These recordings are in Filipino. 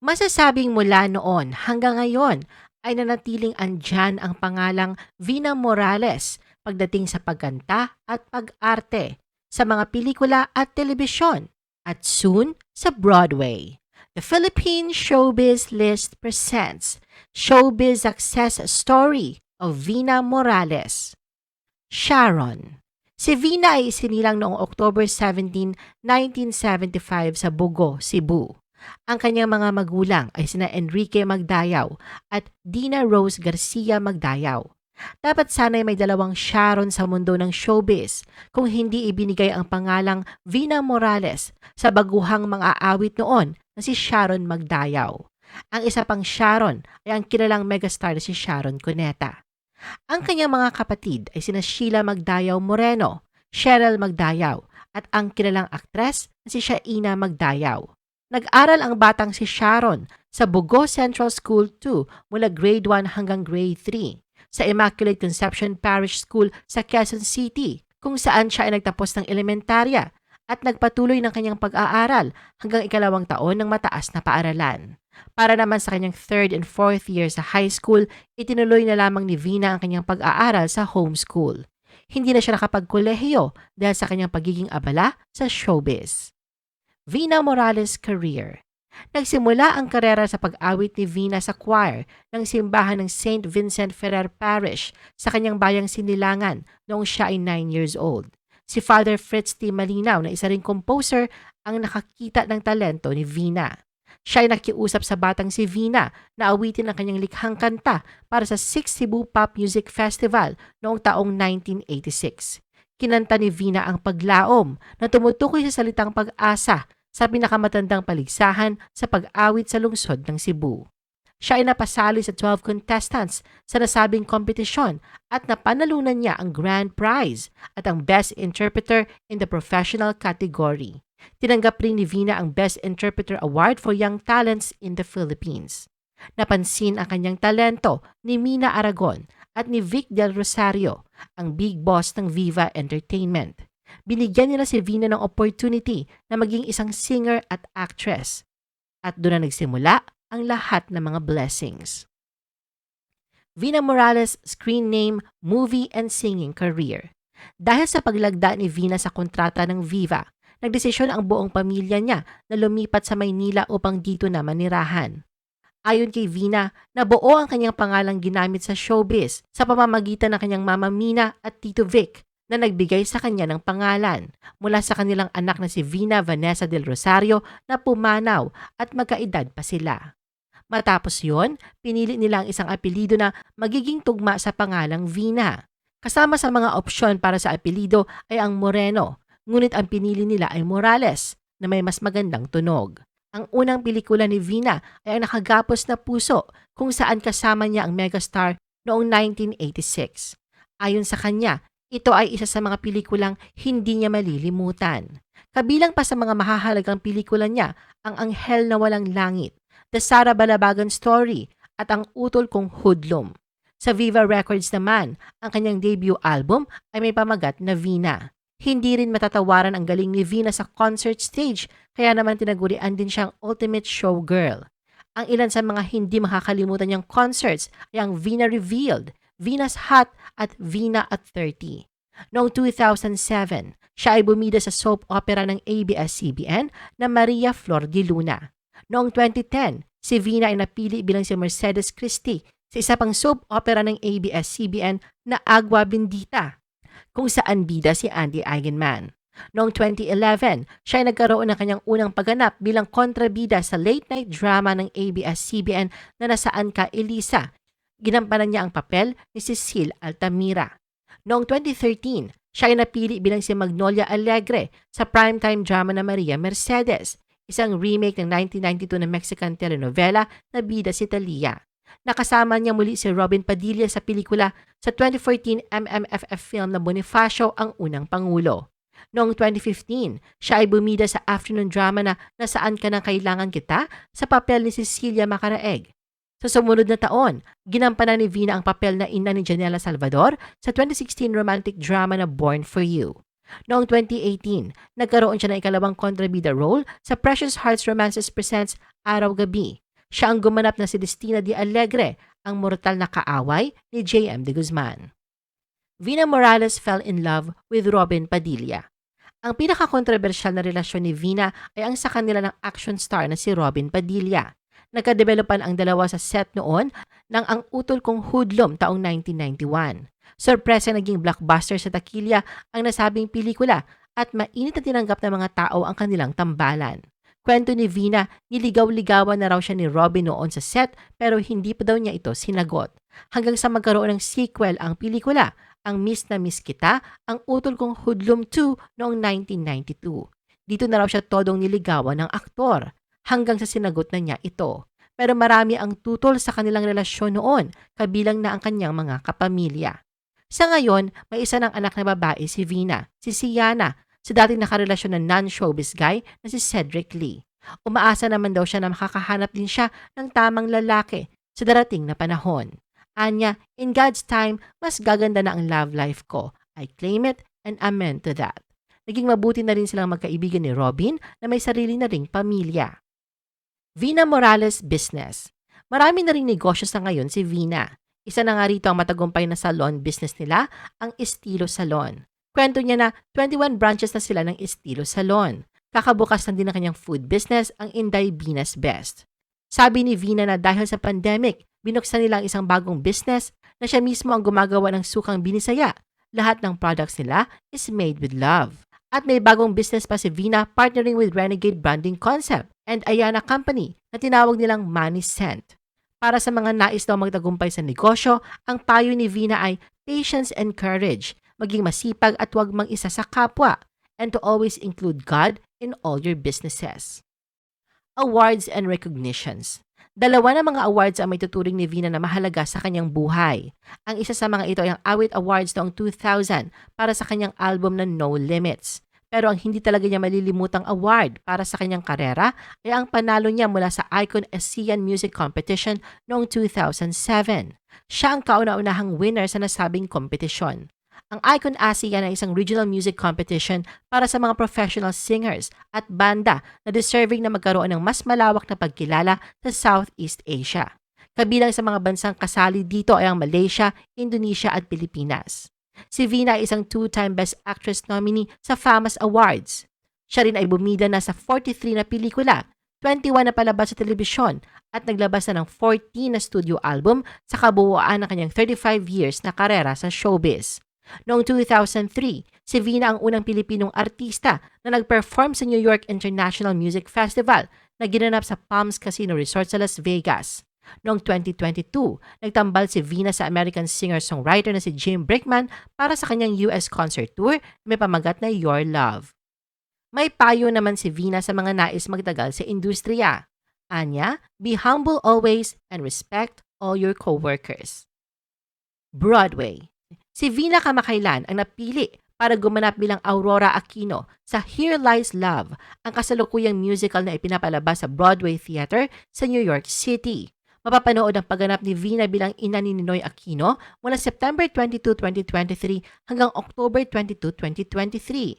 Masasabing mula noon hanggang ngayon ay nanatiling andyan ang pangalang Vina Morales pagdating sa pagkanta at pag-arte sa mga pelikula at telebisyon at soon sa Broadway. The Philippine Showbiz List presents Showbiz Success Story of Vina Morales. Sharon Si Vina ay isinilang noong October 17, 1975 sa Bugo, Cebu. Ang kanyang mga magulang ay sina Enrique Magdayaw at Dina Rose Garcia Magdayaw. Dapat sana'y may dalawang Sharon sa mundo ng showbiz kung hindi ibinigay ang pangalang Vina Morales sa baguhang mga awit noon na si Sharon Magdayaw. Ang isa pang Sharon ay ang kilalang megastar na si Sharon Cuneta. Ang kanyang mga kapatid ay sina Sheila Magdayaw Moreno, Cheryl Magdayaw at ang kilalang aktres na si Shaina Magdayaw. Nag-aral ang batang si Sharon sa Bugo Central School 2 mula grade 1 hanggang grade 3 sa Immaculate Conception Parish School sa Quezon City kung saan siya ay nagtapos ng elementarya at nagpatuloy ng kanyang pag-aaral hanggang ikalawang taon ng mataas na paaralan. Para naman sa kanyang third and fourth year sa high school, itinuloy na lamang ni Vina ang kanyang pag-aaral sa homeschool. Hindi na siya nakapagkolehiyo dahil sa kanyang pagiging abala sa showbiz. Vina Morales' career Nagsimula ang karera sa pag-awit ni Vina sa choir ng simbahan ng St. Vincent Ferrer Parish sa kanyang bayang Sinilangan noong siya ay 9 years old. Si Father Fritz T. Malinaw na isa ring composer ang nakakita ng talento ni Vina. Siya ay nakiusap sa batang si Vina na awitin ang kanyang likhang kanta para sa 6 Cebu Pop Music Festival noong taong 1986. Kinanta ni Vina ang paglaom na tumutukoy sa salitang pag-asa sa pinakamatandang paligsahan sa pag-awit sa lungsod ng Cebu. Siya ay napasali sa 12 contestants sa nasabing kompetisyon at napanalunan niya ang grand prize at ang best interpreter in the professional category. Tinanggap rin ni Vina ang Best Interpreter Award for Young Talents in the Philippines. Napansin ang kanyang talento ni Mina Aragon at ni Vic Del Rosario, ang big boss ng Viva Entertainment. Binigyan nila si Vina ng opportunity na maging isang singer at actress. At doon na nagsimula ang lahat ng mga blessings. Vina Morales' screen name, movie, and singing career. Dahil sa paglagda ni Vina sa kontrata ng Viva, nagdesisyon ang buong pamilya niya na lumipat sa Maynila upang dito na manirahan. Ayon kay Vina, nabuo ang kanyang pangalang ginamit sa showbiz sa pamamagitan ng kanyang mama Mina at Tito Vic na nagbigay sa kanya ng pangalan mula sa kanilang anak na si Vina Vanessa del Rosario na pumanaw at magkaedad pa sila. Matapos yon, pinili nila ang isang apelido na magiging tugma sa pangalang Vina. Kasama sa mga opsyon para sa apelido ay ang Moreno ngunit ang pinili nila ay Morales na may mas magandang tunog. Ang unang pelikula ni Vina ay ang nakagapos na puso kung saan kasama niya ang megastar noong 1986. Ayon sa kanya, ito ay isa sa mga pelikulang hindi niya malilimutan. Kabilang pa sa mga mahahalagang pelikula niya ang Anghel na Walang Langit, The Sara Balabagan Story at ang Utol Kong Hoodlum. Sa Viva Records naman, ang kanyang debut album ay may pamagat na Vina. Hindi rin matatawaran ang galing ni Vina sa concert stage, kaya naman tinagurian din siyang ultimate showgirl. Ang ilan sa mga hindi makakalimutan niyang concerts ay ang Vina Revealed, Vina's Hot at Vina at 30. Noong 2007, siya ay bumida sa soap opera ng ABS-CBN na Maria Flor de Luna. Noong 2010, si Vina ay napili bilang si Mercedes Christie sa isa pang soap opera ng ABS-CBN na Agua Bendita kung saan bida si Andy Eigenman. Noong 2011, siya ay nagkaroon ng kanyang unang pagganap bilang kontrabida sa late-night drama ng ABS-CBN na Nasaan Ka Elisa. Ginampanan niya ang papel ni Cecile Altamira. Noong 2013, siya ay napili bilang si Magnolia Alegre sa primetime drama na Maria Mercedes, isang remake ng 1992 na Mexican telenovela na bida si Talia. Nakasama niya muli si Robin Padilla sa pelikula sa 2014 MMFF film na Bonifacio ang unang pangulo. Noong 2015, siya ay bumida sa afternoon drama na Nasaan Ka Nang Kailangan Kita sa papel ni Cecilia Macaraeg. Sa sumunod na taon, ginampanan ni Vina ang papel na ina ni Janela Salvador sa 2016 romantic drama na Born for You. Noong 2018, nagkaroon siya ng ikalawang kontrabida role sa Precious Hearts Romances Presents Araw Gabi Siya ang gumanap na si Destina de Alegre, ang mortal na kaaway ni J.M. de Guzman. Vina Morales fell in love with Robin Padilla. Ang pinaka-controversial na relasyon ni Vina ay ang sa kanila ng action star na si Robin Padilla. Nagkadevelopan ang dalawa sa set noon ng Ang Utol Kong Hoodlum taong 1991. Sorpresa naging blockbuster sa takilya ang nasabing pelikula at mainit na tinanggap ng mga tao ang kanilang tambalan. Kwento ni Vina, niligaw-ligawan na raw siya ni Robin noon sa set pero hindi pa daw niya ito sinagot. Hanggang sa magkaroon ng sequel ang pelikula, ang Miss na Miss Kita, ang utol kong Hoodlum 2 noong 1992. Dito na raw siya todong niligawan ng aktor hanggang sa sinagot na niya ito. Pero marami ang tutol sa kanilang relasyon noon, kabilang na ang kanyang mga kapamilya. Sa ngayon, may isa ng anak na babae si Vina, si Siana, sa dating nakarelasyon na non-showbiz guy na si Cedric Lee. Umaasa naman daw siya na makakahanap din siya ng tamang lalaki sa darating na panahon. Anya, in God's time, mas gaganda na ang love life ko. I claim it and amen to that. Naging mabuti na rin silang magkaibigan ni Robin na may sarili na ring pamilya. Vina Morales Business Marami na ring negosyo sa ngayon si Vina. Isa na nga rito ang matagumpay na salon business nila, ang Estilo Salon. Kwento niya na 21 branches na sila ng Estilo Salon. Kakabukas na din ng kanyang food business, ang Inday Venus Best. Sabi ni Vina na dahil sa pandemic, binuksan nila ang isang bagong business na siya mismo ang gumagawa ng sukang binisaya. Lahat ng products nila is made with love. At may bagong business pa si Vina partnering with Renegade Branding Concept and Ayana Company na tinawag nilang Money Scent. Para sa mga nais daw magtagumpay sa negosyo, ang payo ni Vina ay patience and courage maging masipag at huwag mang isa sa kapwa, and to always include God in all your businesses. Awards and recognitions. Dalawa na mga awards ang may tuturing ni Vina na mahalaga sa kanyang buhay. Ang isa sa mga ito ay ang Awit Awards noong 2000 para sa kanyang album na No Limits. Pero ang hindi talaga niya malilimutang award para sa kanyang karera ay ang panalo niya mula sa Icon ASEAN Music Competition noong 2007. Siya ang kauna-unahang winner sa nasabing kompetisyon. Ang Icon ASEAN ay isang regional music competition para sa mga professional singers at banda na deserving na magkaroon ng mas malawak na pagkilala sa Southeast Asia. Kabilang sa mga bansang kasali dito ay ang Malaysia, Indonesia at Pilipinas. Si Vina ay isang two-time Best Actress nominee sa FAMAS Awards. Siya rin ay bumida na sa 43 na pelikula, 21 na palabas sa telebisyon at naglabas na ng 14 na studio album sa kabuuan ng kanyang 35 years na karera sa showbiz. Noong 2003, si Vina ang unang Pilipinong artista na nag-perform sa New York International Music Festival na ginanap sa Palms Casino Resort sa Las Vegas. Noong 2022, nagtambal si Vina sa American singer-songwriter na si Jim Brickman para sa kanyang US concert tour na may pamagat na Your Love. May payo naman si Vina sa mga nais magtagal sa industriya. Anya, be humble always and respect all your coworkers. Broadway Si Vina kamakailan ang napili para gumanap bilang Aurora Aquino sa Here Lies Love, ang kasalukuyang musical na ipinapalabas sa Broadway Theater sa New York City. Mapapanood ang pagganap ni Vina bilang ina ni Ninoy Aquino mula September 22, 2023 hanggang October 22, 2023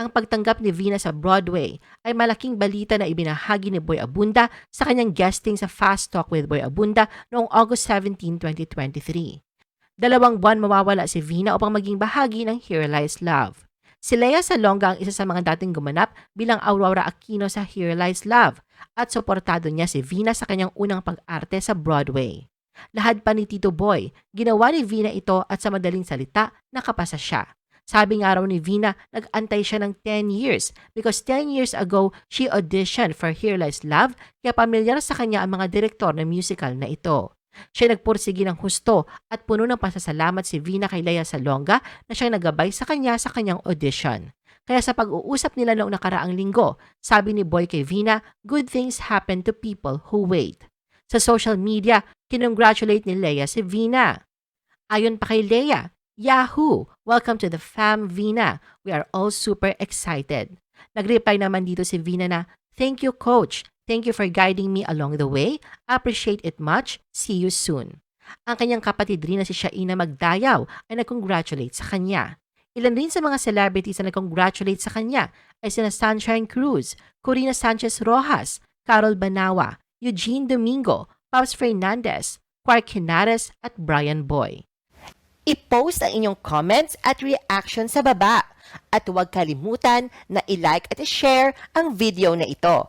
ang pagtanggap ni Vina sa Broadway ay malaking balita na ibinahagi ni Boy Abunda sa kanyang guesting sa Fast Talk with Boy Abunda noong August 17, 2023. Dalawang buwan mawawala si Vina upang maging bahagi ng Here Lies Love. Si Lea Salonga ang isa sa mga dating gumanap bilang Aurora Aquino sa Here Lies Love at suportado niya si Vina sa kanyang unang pag-arte sa Broadway. Lahad pa ni Tito Boy, ginawa ni Vina ito at sa madaling salita, nakapasa siya. Sabi nga raw ni Vina, nag-antay siya ng 10 years because 10 years ago, she auditioned for Here Lies Love kaya pamilyar sa kanya ang mga direktor ng musical na ito. Siya nagpursige ng husto at puno ng pasasalamat si Vina kay Lea Salonga na siyang nagabay sa kanya sa kanyang audition. Kaya sa pag-uusap nila noong nakaraang linggo, sabi ni Boy kay Vina, good things happen to people who wait. Sa social media, kinongratulate ni Lea si Vina. Ayon pa kay Lea, Yahoo! Welcome to the fam, Vina. We are all super excited. Nag-reply naman dito si Vina na, Thank you, Coach. Thank you for guiding me along the way. Appreciate it much. See you soon. Ang kanyang kapatid rin na si Shaina Magdayaw ay nag-congratulate sa kanya. Ilan rin sa mga celebrities na nag-congratulate sa kanya ay sina Sunshine Cruz, Corina Sanchez Rojas, Carol Banawa, Eugene Domingo, Pops Fernandez, Quark Henares at Brian Boy. I-post ang inyong comments at reaction sa baba. At huwag kalimutan na i-like at i-share ang video na ito.